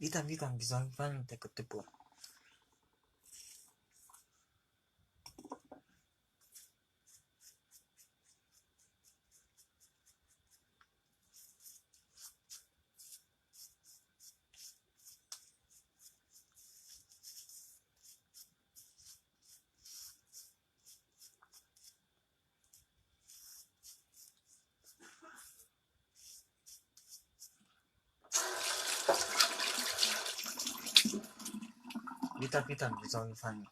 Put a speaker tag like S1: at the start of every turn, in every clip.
S1: Witam, witam, widzowie tego typu. Witam, witam, widzowie fani.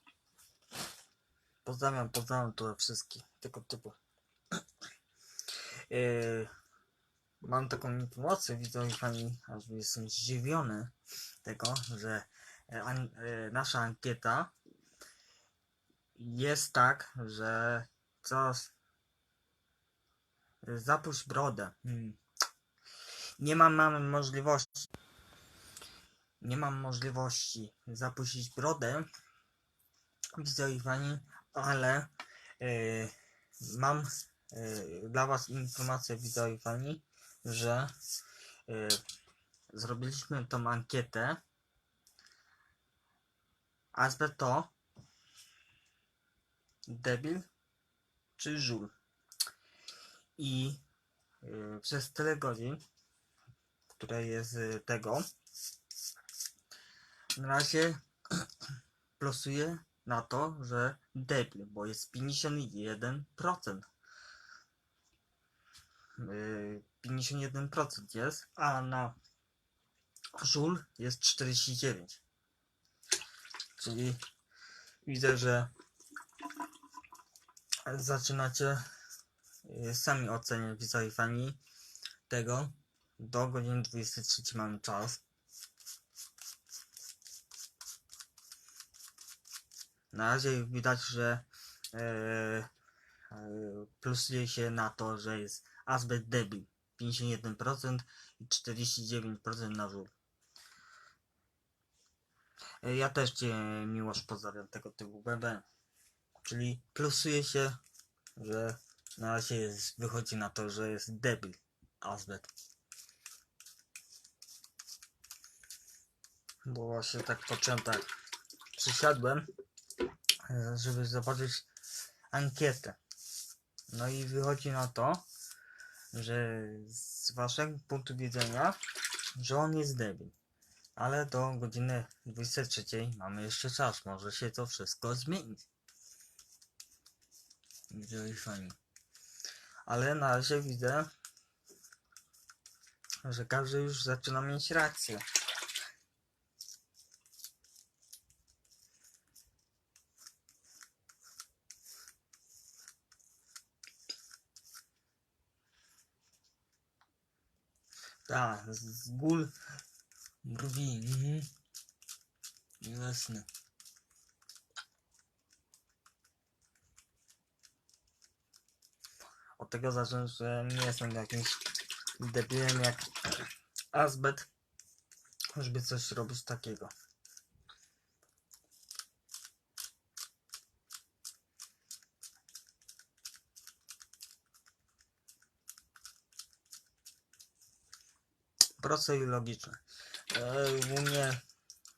S1: Pozdrawiam, pozdrawiam tu wszystkich tego typu. Yy, mam taką informację, widzowie fani, aż jestem zdziwiony tego, że e, an, e, nasza ankieta jest tak, że co zapuść brodę. Hmm. Nie mam, mamy możliwości nie mam możliwości zapuścić brodę fani, ale yy, mam yy, dla was informację fani, że yy, zrobiliśmy tą ankietę. Azbet to debil czy żul? I yy, przez tyle godzin które jest y, tego na razie plosuję na to, że debil, bo jest 51%. Yy, 51% jest, a na żul jest 49. Czyli widzę, że zaczynacie yy, sami oceniać widzowie fani tego. Do godziny 23 mamy czas. Na razie widać, że e, e, plusuje się na to, że jest azbest debil 51% i 49% na żół. E, Ja też Cię miłość pozdrawiam tego typu BB. Czyli plusuje się, że na razie jest, wychodzi na to, że jest debil azbest. Bo właśnie tak poczułem tak. Przysiadłem żeby zobaczyć ankietę. No i wychodzi na to, że z waszego punktu widzenia, że on jest debil. Ale do godziny 23 mamy jeszcze czas, może się to wszystko zmienić. Widzę fani. Ale na razie widzę, że każdy już zaczyna mieć rację. Tak, z, gól brwi. Mhm. Jasne. Od tego zacznę, że nie jestem jakimś debilem jak Azbet, żeby coś robić takiego. Proste i logiczne. E, u mnie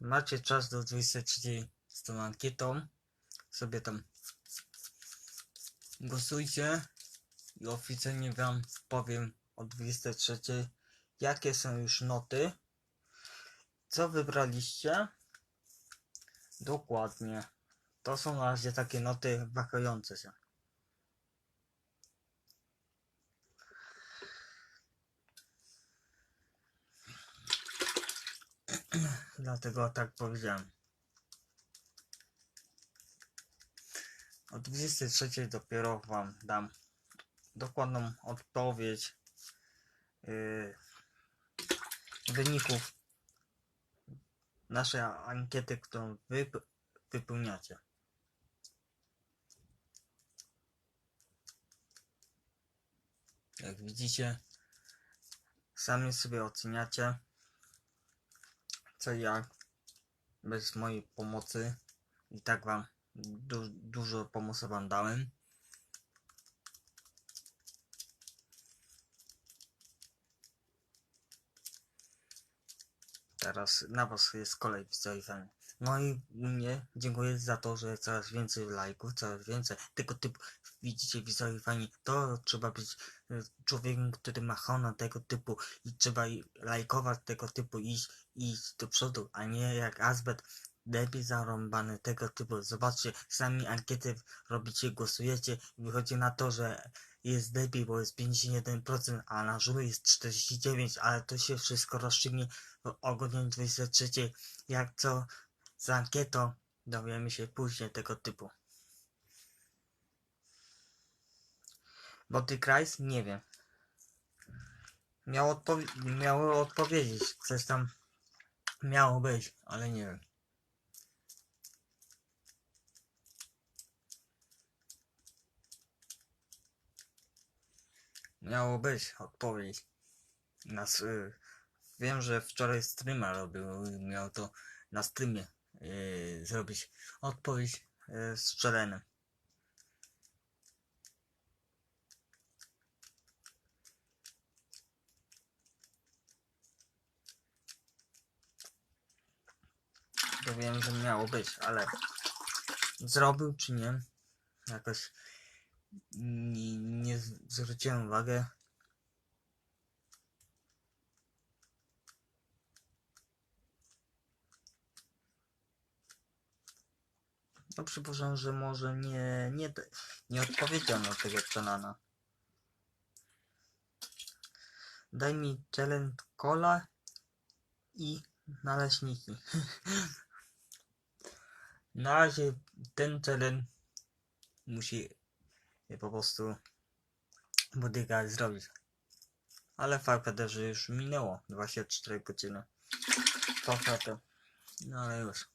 S1: macie czas do 23 z tą ankietą. Sobie tam głosujcie i oficjalnie wam powiem o 23 jakie są już noty. Co wybraliście? Dokładnie. To są na razie takie noty wahające się. Dlatego tak powiedziałem. O 23 dopiero Wam dam dokładną odpowiedź yy, wyników naszej ankiety, którą Wy wypełniacie. Jak widzicie, sami sobie oceniacie jak bez mojej pomocy i tak wam du dużo pomocy wam dałem Teraz na was jest kolej widzowie. No i mnie dziękuję za to, że coraz więcej lajków, coraz więcej tego typu widzicie widzowie fani. To trzeba być e, człowiekiem, który ma honor tego typu i trzeba i lajkować tego typu iść, iść do przodu, a nie jak Azbet lepiej zarąbany tego typu. Zobaczcie, sami ankiety robicie, głosujecie i wychodzi na to, że jest lepiej, bo jest 51%, a na żuru jest 49%, ale to się wszystko rozstrzygnie o godzinie 23. Jak co z ankietą dowiemy się później tego typu. Bo ty Krajs? Nie wiem. Miało odpowiedzieć. Coś tam miało być, ale nie wiem. Miało być odpowiedź. Nas, y, wiem, że wczoraj streama robił miał to na streamie y, zrobić odpowiedź y, z Czelenem. To że miało być, ale zrobił czy nie? Jakoś nie, nie zwróciłem uwagi. No przypuszczam, że może nie, nie, nie odpowiedział na tego Czelana. Daj mi challenge cola i naleśniki. Na razie ten challenge musi po prostu bodyguard zrobić. Ale fakt że już minęło 24 godziny. To. No ale już.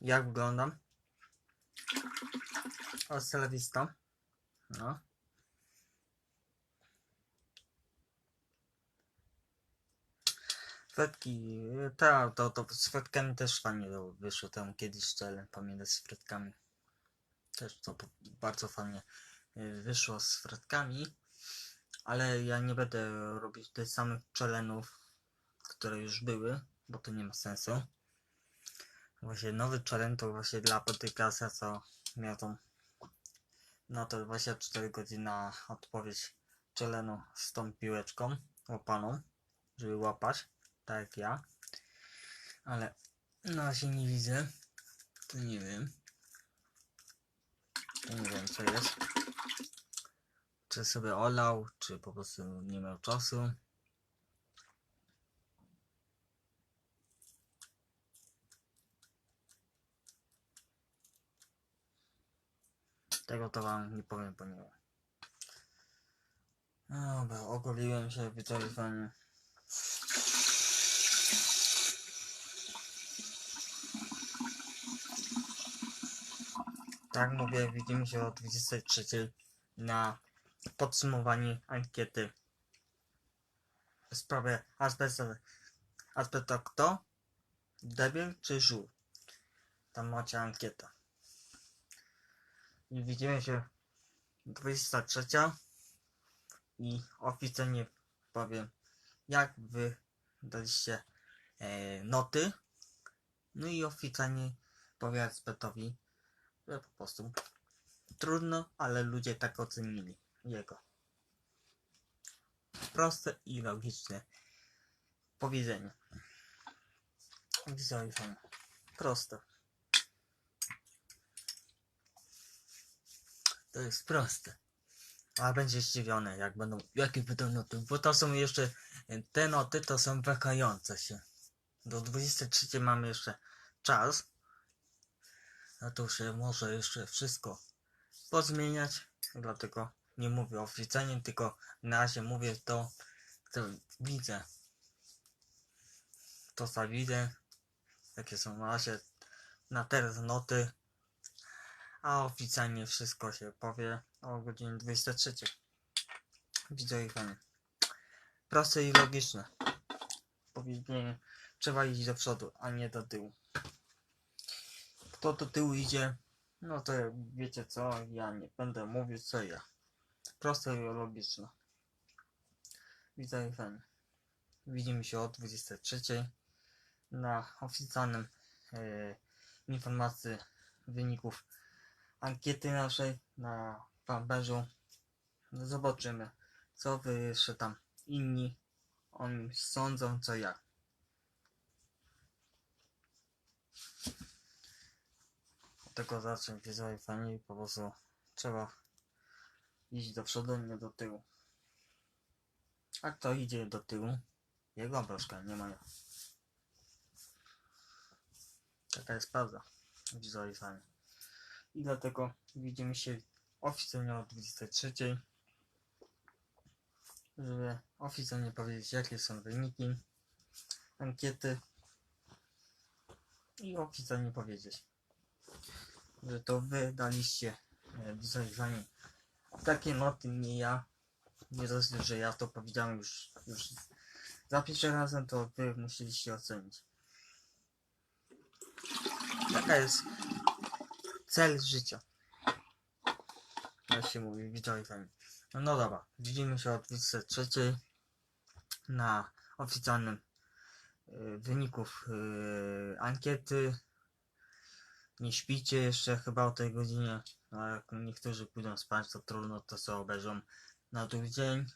S1: Jak wyglądam? O, telewizją. No. Fretki, tak, to, to z fretkami też fajnie wyszło tam kiedyś szczelę, pamiętam z fretkami. Też to bardzo fajnie y, wyszło z fretkami, ale ja nie będę robić tych samych czelenów, które już były, bo to nie ma sensu. Właśnie nowy challenge to właśnie dla Potykasa, co miał tą no to 24 godziny na odpowiedź czelenu z tą piłeczką łapaną, żeby łapać, tak jak ja. Ale na razie nie widzę, to nie wiem. To nie wiem co jest. Czy sobie olał, czy po prostu nie miał czasu. Tego to wam nie powiem, bo nie wiem. Dobra, ogoliłem się, fajnie. Tak mówię, widzimy się o 23 na podsumowaniu ankiety w sprawie azbesta. Azbest to kto? Debil czy żół? Tam macie ankietę. Widzimy się 23 i oficjalnie powiem jak wy daliście e, noty. No i oficjalnie powiem Zbetowi że po prostu trudno, ale ludzie tak ocenili jego. Proste i logiczne powiedzenie. Fajne proste To jest proste. A będzie zdziwiony, jak będą, jakie będą noty, bo to są jeszcze, te noty to są wahające się. Do 23 mamy jeszcze czas. A to się może jeszcze wszystko pozmieniać, dlatego nie mówię oficjalnie, tylko na razie mówię to, co widzę. To co widzę, jakie są na razie na teraz noty a oficjalnie wszystko się powie o godzinie 23. Widzę ich fajnie. Proste i logiczne. Powiedzenie trzeba iść do przodu, a nie do tyłu. kto do tyłu idzie, no to wiecie co, ja nie będę mówił co ja. Proste i logiczne. Witaj fan. Widzimy się o 23 na oficjalnym e, informacji wyników ankiety naszej na fanpage'u. Zobaczymy, co wy jeszcze tam inni o nim sądzą, co ja. Tego zacznę widzowie fani, po prostu trzeba iść do przodu, nie do tyłu. A kto idzie do tyłu? Jego broszka, nie moja. Taka jest prawda, fani. I dlatego widzimy się oficjalnie o 23. Żeby oficjalnie powiedzieć jakie są wyniki ankiety i oficjalnie powiedzieć, że to wy daliście e, widzowie fani takie noty, nie ja. Nie dosyć, że ja to powiedziałem już, już za pierwszym razem, to wy musieliście ocenić. Taka jest cel życia. Jak się mówi, widzowie fani. No, no dobra, widzimy się o 23 na oficjalnym y, wyników y, ankiety. Nie śpicie jeszcze chyba o tej godzinie. No, jak niektórzy pójdą spać, to trudno, to sobie obejrzą na drugi dzień,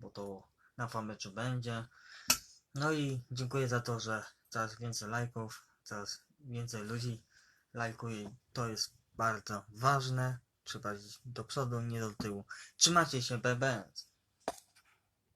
S1: bo to na fameczu będzie. No i dziękuję za to, że coraz więcej lajków, coraz więcej ludzi lajkuje. To jest bardzo ważne. Trzeba iść do przodu, nie do tyłu. Trzymajcie się, BBS.